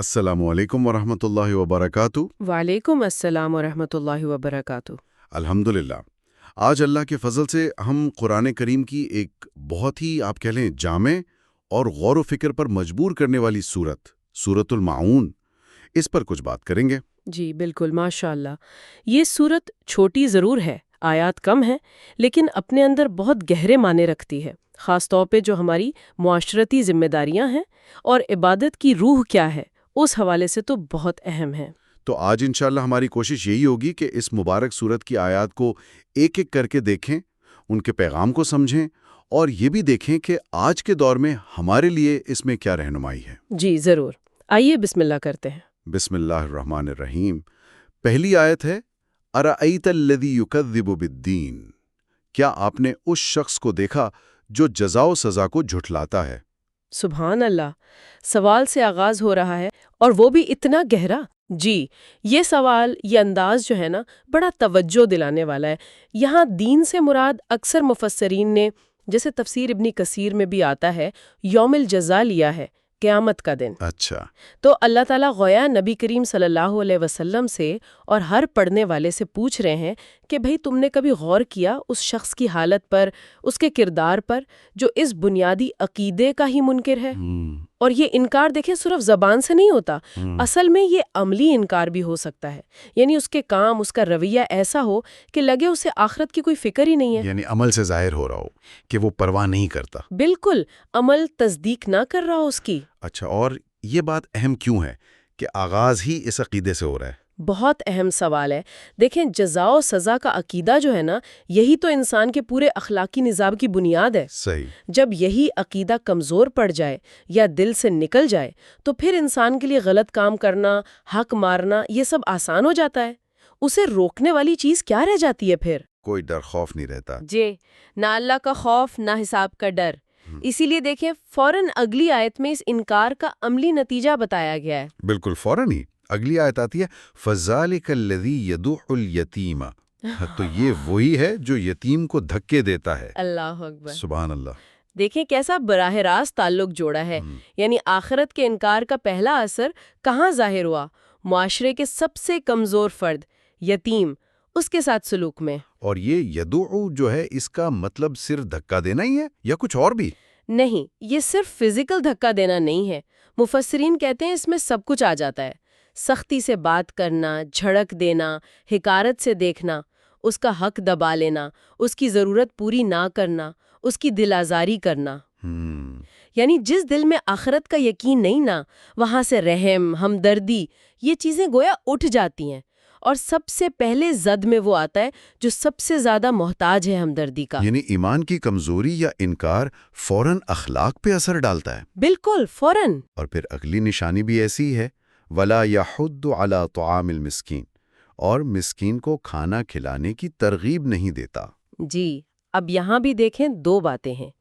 असलकम वरहमतुल्लाहि वबरकातु वालेकुम अस्सलाम वरहमतुल्लाहि वबरकातु अल्हम्दुलिल्लाह आज अल्लाह के फजल से हम कुरान करीम की एक बहुत ही आप कह लें जामे और गौर व फ़िक्र पर मजबूर करने वाली सूरत सूरतुल माऊन। इस पर कुछ बात करेंगे। जी बिल्कुल माशाल्लाह। ये सूरत छोटी ज़रूर है आयात कम है लेकिन अपने अंदर बहुत गहरे माने रखती है ख़ास तौर पे जो हमारी मुआशरती जिम्मेदारियाँ हैं और इबादत की रूह क्या है उस हवाले से तो बहुत अहम है। तो आज इंशाल्लाह हमारी कोशिश यही होगी कि इस मुबारक सूरत की आयत को एक एक करके देखें उनके पैगाम को समझें और ये भी देखें कि आज के दौर में हमारे लिए इसमें क्या रहनुमाई है। जी ज़रूर। आइए बिस्मिल्लाह करते हैं। बिस्मिल्लाहिर्रहमानिर्रहीम। पहली आयत है अराईतल्लदी युकद्दिबुबिद्दीन क्या आपने उस शख्स को देखा जो जजाओ सजा को झुठलाता है? सुबहान अल्लाह सवाल से आगाज़ हो रहा है और वो भी इतना गहरा? जी ये सवाल ये अंदाज जो है ना बड़ा तवज्जो दिलाने वाला है। यहाँ दीन से मुराद अक्सर मुफसरीन ने जैसे तफसीर इब्नी कसीर में भी आता है यौमिल जजा लिया है क़यामत का दिन। अच्छा। तो अल्लाह ताला गोया नबी करीम सल्लल्लाहु अलैहि वसल्लम से और हर पढ़ने वाले से पूछ रहे हैं कि भाई तुमने कभी गौर किया उस शख्स की हालत पर उसके किरदार पर जो इस बुनियादी अकीदे का ही मुनकर है? हम्म, और ये इनकार देखें सिर्फ़ जबान से नहीं होता। हम्म, असल में ये अमली इनकार भी हो सकता है। यानी उसके काम उसका रवैया ऐसा हो कि लगे उसे आखरत की कोई फ़िक्र ही नहीं है। यानी अमल से ज़ाहिर हो रहा हो कि वो परवाह नहीं करता। बिल्कुल अमल तस्दीक ना कर रहा हो उसकी। अच्छा और ये बात अहम क्यों है कि आगाज़ ही इस अकीदे से हो रहा है? बहुत अहम सवाल है। देखें जजाओ सज़ा का अकीदा जो है ना यही तो इंसान के पूरे अखलाकी निज़ाम की बुनियाद है। सही। जब यही अकीदा कमज़ोर पड़ जाए या दिल से निकल जाए तो फिर इंसान के लिए गलत काम करना हक मारना ये सब आसान हो जाता है। उसे रोकने वाली चीज़ क्या रह जाती है फिर? कोई डर खौफ नहीं रहता। जे ना अल्लाह का खौफ ना हिसाब का डर। इसीलिए देखें फ़ौरन अगली आयत में इस इनकार का अमली नतीजा बताया गया है। बिल्कुल फ़ौरन ही। अगली आयत आती है फजालिकल्लदी यदुल यतीमा तो ये वही है जो यतीम को धक्के देता है। अल्लाह अकबर। सुबहान अल्लाह देखें कैसा बराह रास्त ताल्लुक जोड़ा है। हम्म, यानी आखिरत के इनकार का पहला असर कहाँ ज़ाहिर हुआ? मुआशरे के सबसे कमज़ोर फर्द यतीम उसके साथ सलूक में। और ये यदु जो है इसका मतलब सिर्फ़ धक्का देना ही है या कुछ और भी? नहीं ये सिर्फ़ फ़िज़िकल धक्का देना नहीं है। मुफसरीन कहते हैं इसमें सब कुछ आ जाता है। सख्ती से बात करना झड़क देना हिकारत से देखना उसका हक दबा लेना उसकी ज़रूरत पूरी ना करना उसकी दिल आज़ारी करना। हम्म, यानी जिस दिल में आखरत का यकीन नहीं ना वहाँ से रहम हमदर्दी ये चीज़ें गोया उठ जाती हैं। और सबसे पहले जद में वो आता है जो सबसे ज़्यादा मोहताज है हमदर्दी का। यानी ईमान की कमज़ोरी या इनकार फ़ौरन अखलाक पे असर डालता है। बिल्कुल फ़ौरन। और फिर अगली निशानी भी ऐसी ही है वला याहुद्दु अला तुआमिल मिस्कीन और मिस्कीन को खाना खिलाने की तरगीब नहीं देता। जी अब यहाँ भी देखें दो बातें हैं।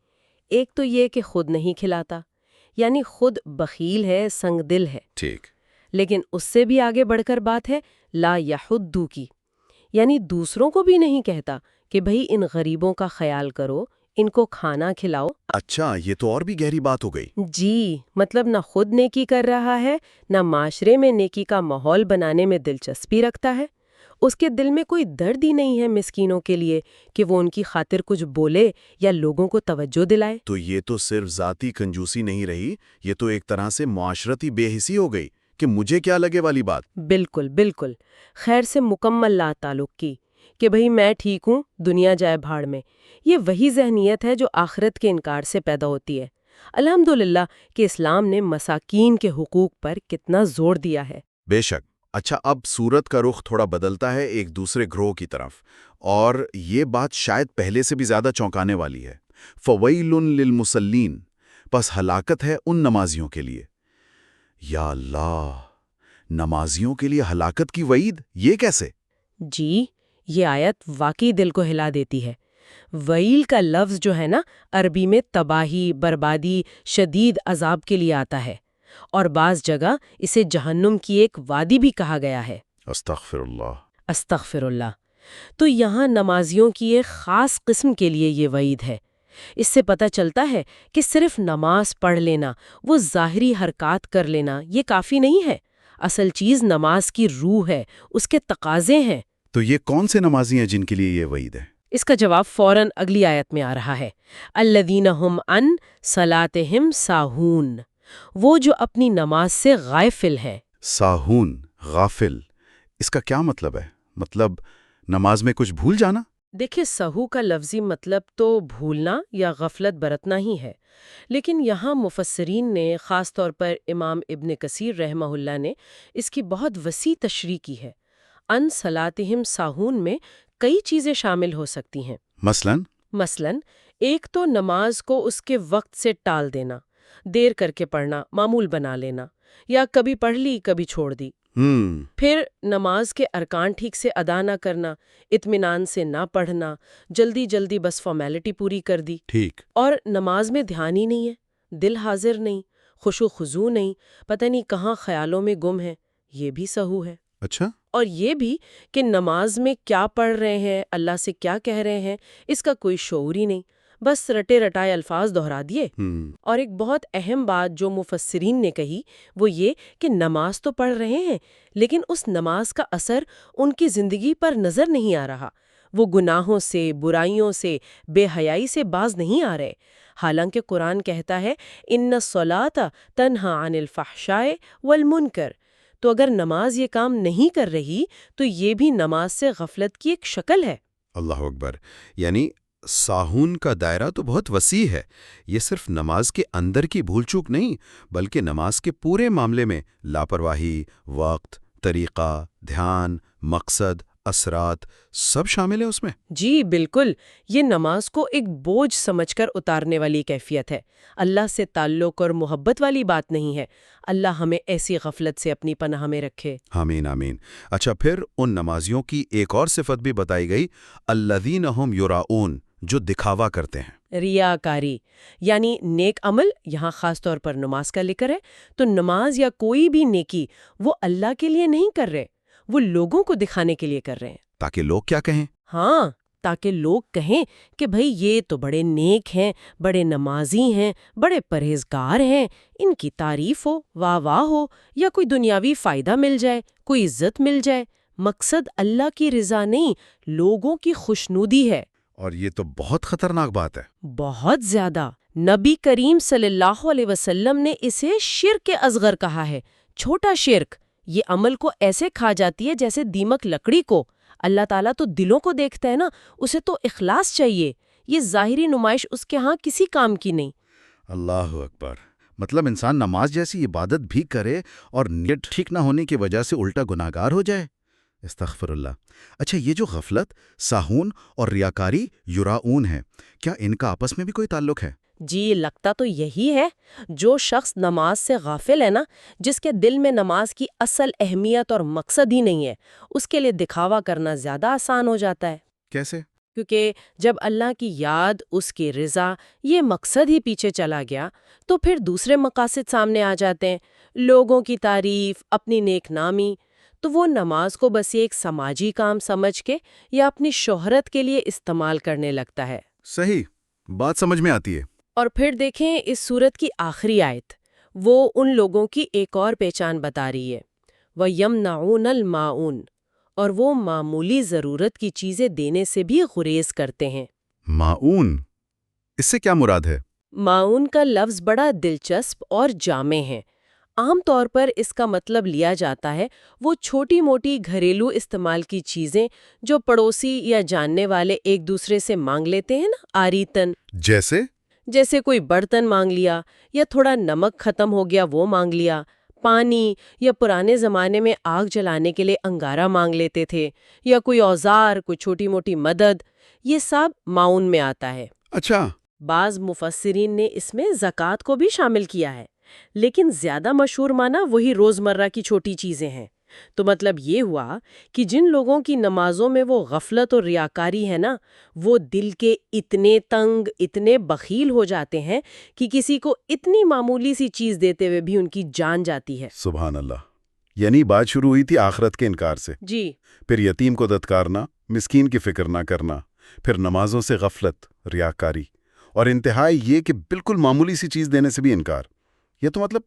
एक तो ये कि खुद नहीं खिलाता यानी खुद बखील है संगदिल है। ठीक। लेकिन उससे भी आगे बढ़कर बात है ला यहुद्दू की यानी दूसरों को भी नहीं कहता कि भाई इन गरीबों का ख्याल करो इनको खाना खिलाओ। अच्छा ये तो और भी गहरी बात हो गई। जी मतलब ना खुद नेकी कर रहा है ना माशरे में नेकी का माहौल बनाने में दिलचस्पी रखता है। उसके दिल में कोई दर्द ही नहीं है मिस्कीनों के लिए कि वो उनकी खातिर कुछ बोले या लोगों को तवज्जो दिलाए। तो ये तो सिर्फ़ जाती कंजूसी नहीं रही ये तो एक तरह से मुआशरती बेहिसी हो गई कि मुझे क्या लगे वाली बात। बिल्कुल बिल्कुल। खैर से मुकम्मल ला ताल्लुक की। कि भाई मैं ठीक हूँ दुनिया जाए भाड़ में। ये वही जहनीत है जो आखिरत के इनकार से पैदा होती है। अल्हम्दुलिल्लाह कि इस्लाम ने मसाकीन के हुकूक पर कितना ज़ोर दिया है। बेशक। अच्छा अब सूरत का रुख थोड़ा बदलता है एक दूसरे ग्रोह की तरफ़ और ये बात शायद पहले से भी ज़्यादा चौंकाने वाली है। फ़वैलुन लिलमुसल्लीन बस हलाकत है उन नमाजियों के लिए। या अल्लाह! नमाजियों के लिए हलाकत की वईद? ये कैसे? जी ये आयत वाकई दिल को हिला देती है। वईल का लफ्ज जो है ना अरबी में तबाही बर्बादी शदीद अजाब के लिए आता है। और बाज जगह इसे जहन्नुम की एक वादी भी कहा गया है। अस्तगफिरुल्लाह। अस्तगफिरुल्लाह। तो यहाँ नमाजियों की एक ख़ास किस्म के लिए ये वईद है। इससे पता चलता है कि सिर्फ़ नमाज़ पढ़ लेना वो ज़ाहरी हरकत कर लेना ये काफ़ी नहीं है। असल चीज़ नमाज़ की रूह है उसके तकाजे हैं। तो ये कौन से नमाजी हैं जिनके लिए ये वईद है? इसका जवाब फ़ौरन अगली आयत में आ रहा है। अल्लदीन हम अन सलातहिम साहून। वो जो अपनी नमाज़ से गायफिल है। साहून गाफिल इसका क्या मतलब है? मतलब नमाज़ में कुछ भूल जाना? देखिए सहू का लफ्जी मतलब तो भूलना या गफलत बरतना ही है। लेकिन यहाँ मुफसरीन ने ख़ास तौर पर इमाम इब्न कसीर रहमहुल्ला ने इसकी बहुत वसी तशरी की है। अन सलातिहिम साहून में कई चीज़ें शामिल हो सकती हैं। मसलन? मसलन एक तो नमाज़ को उसके वक्त से टाल देना देर करके पढ़ना मामूल बना लेना या कभी पढ़ ली कभी छोड़ दी। हम्म। फिर नमाज़ के अरकान ठीक से अदा ना करना इत्मीनान से ना पढ़ना जल्दी जल्दी बस फॉर्मेलिटी पूरी कर दी। ठीक। और नमाज़ में ध्यान ही नहीं है दिल हाजिर नहीं खुशु खुजू नहीं पता नहीं कहाँ ख्यालों में गुम है ये भी सहू है। अच्छा। और ये भी कि नमाज़ में क्या पढ़ रहे हैं अल्लाह से क्या कह रहे हैं इसका कोई शौर ही नहीं। बस रटे रटाए अल्फाज दोहरा दिए। हम्म। और एक बहुत अहम बात जो मुफसरीन ने कही वो ये कि नमाज़ तो पढ़ रहे हैं लेकिन उस नमाज़ का असर उनकी ज़िंदगी पर नज़र नहीं आ रहा। वो गुनाहों से बुराइयों से बेहयाई से बाज नहीं आ रहे। हालाँकि कुरान कहता है इन्न सलाता तन्हा अनिल फहशाए वल मुनकर। तो अगर नमाज़ ये काम नहीं कर रही तो ये भी नमाज़ से गफलत की एक शक्ल है। अल्लाह अकबर। यानी साहून का दायरा तो बहुत वसी है। ये सिर्फ़ नमाज़ के अंदर की भूल चूक नहीं, बल्कि नमाज़ के पूरे मामले में लापरवाही, वक्त, तरीका, ध्यान, मकसद असरात सब शामिल है उसमें? जी बिल्कुल। ये नमाज़ को एक बोझ समझकर उतारने वाली कैफियत है। अल्लाह से ताल्लुक और मोहब्बत वाली बात नहीं है। अल्लाह हमें ऐसी गफलत से अपनी पनाह में रखे। आमीन आमीन। अच्छा फिर उन नमाजियों की एक और सिफत भी बताई गई अल्लदीन हम युराऊन जो दिखावा करते हैं। रियाकारी यानी नेक अमल यहाँ खास तौर पर नमाज़ का लेकर है तो नमाज़ या कोई भी नेकी वो अल्लाह के लिए नहीं कर रहे। वो लोगों को दिखाने के लिए कर रहे हैं। ताकि लोग क्या कहें? हाँ ताकि लोग कहें कि भाई ये तो बड़े नेक हैं बड़े नमाजी हैं बड़े परहेजगार हैं इनकी तारीफ़ हो वाह वाह हो या कोई दुनियावी फ़ायदा मिल जाए कोई इज़्ज़त मिल जाए। मकसद अल्लाह की रजा नहीं लोगों की खुशनुदी है। और ये तो बहुत खतरनाक बात है। बहुत ज़्यादा। नबी करीम सल्लल्लाहु अलैहि वसल्लम ने इसे शिरक के असगर कहा है। छोटा शिरक। ये अमल को ऐसे खा जाती है जैसे दीमक लकड़ी को। अल्लाह ताला तो दिलों को देखता है ना, उसे तो इखलास चाहिए। ये जाहिरी नुमाइश उसके यहाँ किसी काम की नहीं। अल्लाह अकबर मतलब इंसान नमाज़ जैसी इबादत भी करे और नियत ठीक ना होने की वजह से उल्टा गुनाहगार हो जाए। इस्तगफिरुल्लाह। अच्छा ये जो गफलत, साहून और रियाकारी, युराऊन है, क्या इनका आपस में भी कोई ताल्लुक है? जी लगता तो यही है जो शख्स नमाज़ से गाफिल है ना जिसके दिल में नमाज़ की असल अहमियत और मकसद ही नहीं है उसके लिए दिखावा करना ज़्यादा आसान हो जाता है। कैसे? क्योंकि जब अल्लाह की याद उसकी रिज़ा ये मकसद ही पीछे चला गया तो फिर दूसरे मकासद सामने आ जाते हैं लोगों की तारीफ़ अपनी नेक नामी तो वो नमाज़ को बस एक समाजी काम समझ के या अपनी शोहरत के लिए इस्तेमाल करने लगता है। सही बात समझ में आती है। और फिर देखें इस सूरत की आखिरी आयत। वो उन लोगों की एक और पहचान बता रही है। व यम नाउन माउन और वो मामूली ज़रूरत की चीज़ें देने से भी गुरेज करते हैं। माऊन? इससे क्या मुराद है? माउन का लफ्ज़ बड़ा दिलचस्प और जामे है। आम तौर पर इसका मतलब लिया जाता है वो छोटी मोटी घरेलू इस्तेमाल की चीज़ें जो पड़ोसी या जानने वाले एक दूसरे से मांग लेते हैं ना आरीतन। जैसे? जैसे कोई बर्तन मांग लिया या थोड़ा नमक खत्म हो गया वो मांग लिया। पानी या पुराने ज़माने में आग जलाने के लिए अंगारा मांग लेते थे या कोई औज़ार कोई छोटी मोटी मदद ये सब माउन में आता है। अच्छा। बाज मुफसरीन ने इसमें जक़ात को भी शामिल किया है लेकिन ज़्यादा मशहूर माना वही रोज़मर्रा की छोटी चीज़ें हैं। तो मतलब ये हुआ कि जिन लोगों की नमाजों में वो गफलत और रियाकारी है ना वो दिल के इतने तंग इतने बखील हो जाते हैं कि किसी को इतनी मामूली सी चीज़ देते हुए भी उनकी जान जाती है। सुबहान अल्लाह यानी बात शुरू हुई थी आखरत के इनकार से। जी। फिर यतीम को दत्कारना मिस्कीन की फ़िक्र ना करना फिर नमाजों से गफलत रियाकारी और इंतहाई ये कि बिल्कुल मामूली सी चीज़ देने से भी इनकार। ये तो मतलब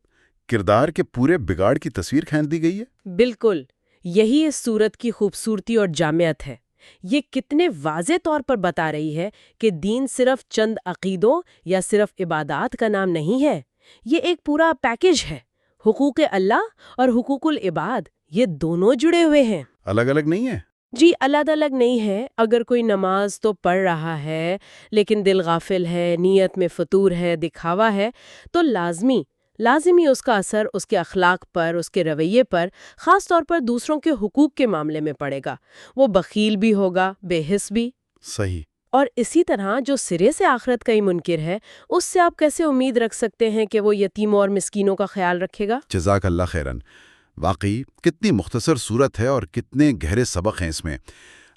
किरदार के पूरे बिगाड़ की तस्वीर खींच दी गई है? बिल्कुल। यही इस सूरत की खूबसूरती और जामियत है। ये कितने वाजे तौर पर बता रही है कि दीन सिर्फ़ चंद अकीदों या सिर्फ़ इबादात का नाम नहीं है। ये एक पूरा पैकेज है। हुकूक अल्लाह और हुकूकुल इबाद ये दोनों जुड़े हुए हैं। अलग अलग नहीं है? जी अलग अलग नहीं है। अगर कोई नमाज़ तो पढ़ रहा है लेकिन दिल गाफिल है नीयत में फतूर है दिखावा है तो लाजमी लाजिमी उसका असर उसके अखलाक पर उसके रवैये पर ख़ास तौर पर दूसरों के हुकूक के मामले में पड़ेगा। वो बखील भी होगा बेहिस भी। सही। और इसी तरह जो सिरे से आखरत का ही मुनकिर है उससे आप कैसे उम्मीद रख सकते हैं कि वो यतीमों और मिस्कीनों का ख्याल रखेगा? जजाक अल्लाह खैरन। वाकई कितनी मुख्तसर सूरत है और कितने गहरे सबक हैं इसमें।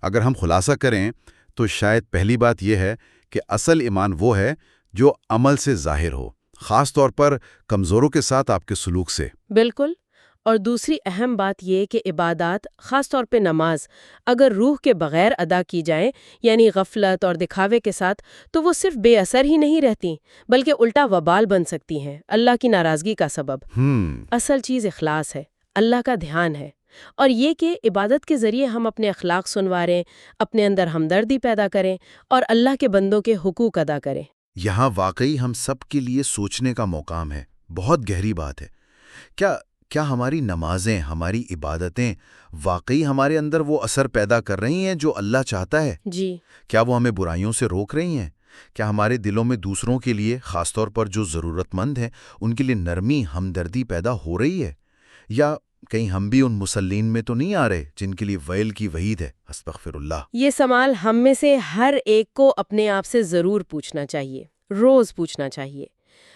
अगर हम खुलासा करें तो शायद पहली बात यह है कि असल ईमान वो है जो अमल से ज़ाहिर हो। ख़ास तौर पर कमज़ोरों के साथ आपके सलूक से। बिल्कुल। और दूसरी अहम बात यह कि इबादात ख़ास तौर पे नमाज़ अगर रूह के बगैर अदा की जाए यानी गफलत और दिखावे के साथ तो वो सिर्फ़ बेअसर ही नहीं रहती बल्कि उल्टा वबाल बन सकती हैं अल्लाह की नाराज़गी का सबब। हम्म। असल चीज़ इखलास है अल्लाह का ध्यान है। और ये कि इबादत के ज़रिए हम अपने अखलाक सुनवारें अपने अंदर हमदर्दी पैदा करें और अल्लाह के बंदों के हुकूक अदा करें। यहाँ वाकई हम सब के लिए सोचने का मौकाम है। बहुत गहरी बात है। क्या क्या हमारी नमाजें हमारी इबादतें वाकई हमारे अंदर वो असर पैदा कर रही हैं जो अल्लाह चाहता है? जी। क्या वो हमें बुराइयों से रोक रही हैं? क्या हमारे दिलों में दूसरों के लिए खासतौर पर जो ज़रूरतमंद हैं उनके लिए नरमी हमदर्दी पैदा हो रही है? या कहीं हम भी उन मुसल्लीन में तो नहीं आ रहे जिनके लिए वैल की वहीद है हस्तगफिरुल्लाह ये सवाल हम में से हर एक को अपने आप से ज़रूर पूछना चाहिए, रोज़ पूछना चाहिए।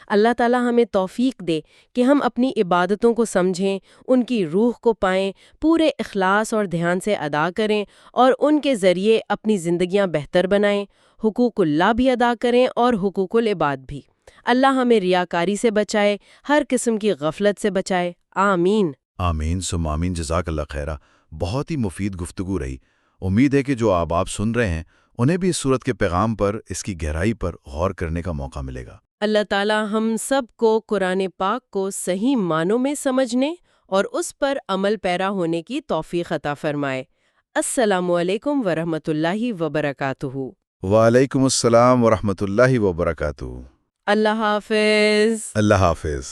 अल्लाह ताला हमें तौफीक दे कि हम अपनी इबादतों को समझें, उनकी रूह को पाएँ, पूरे इखलास और ध्यान से अदा करें और उनके ज़रिए अपनी ज़िंदगियाँ बेहतर बनाएँ, हुकूकुल्लाह भी अदा करें और हुकूकुल इबाद भी। अल्लाह हमें रियाकारी से बचाए, हर किस्म की गफलत से बचाए। आमीन। आमीन सुम आमीन जजाक अल्लाह खैरा। बहुत ही मुफीद गुफ्तगू रही। उम्मीद है कि जो आप आप सुन रहे हैं उन्हें भी इस सूरत के पैगाम पर इसकी गहराई पर गौर करने का मौका मिलेगा। अल्लाह ताला हम सबको कुरान पाक को सही मानों में समझने और उस पर अमल पैरा होने की तौफीक अता फरमाए। अस्सलामुअलैकुम वरहमतुल्लाहि वबरकातुहू। वालेकुम अस्सलाम वरहमतुल्लाहि वबरकातुहू। अल्लाह हाफिज। अल्लाह हाफिज।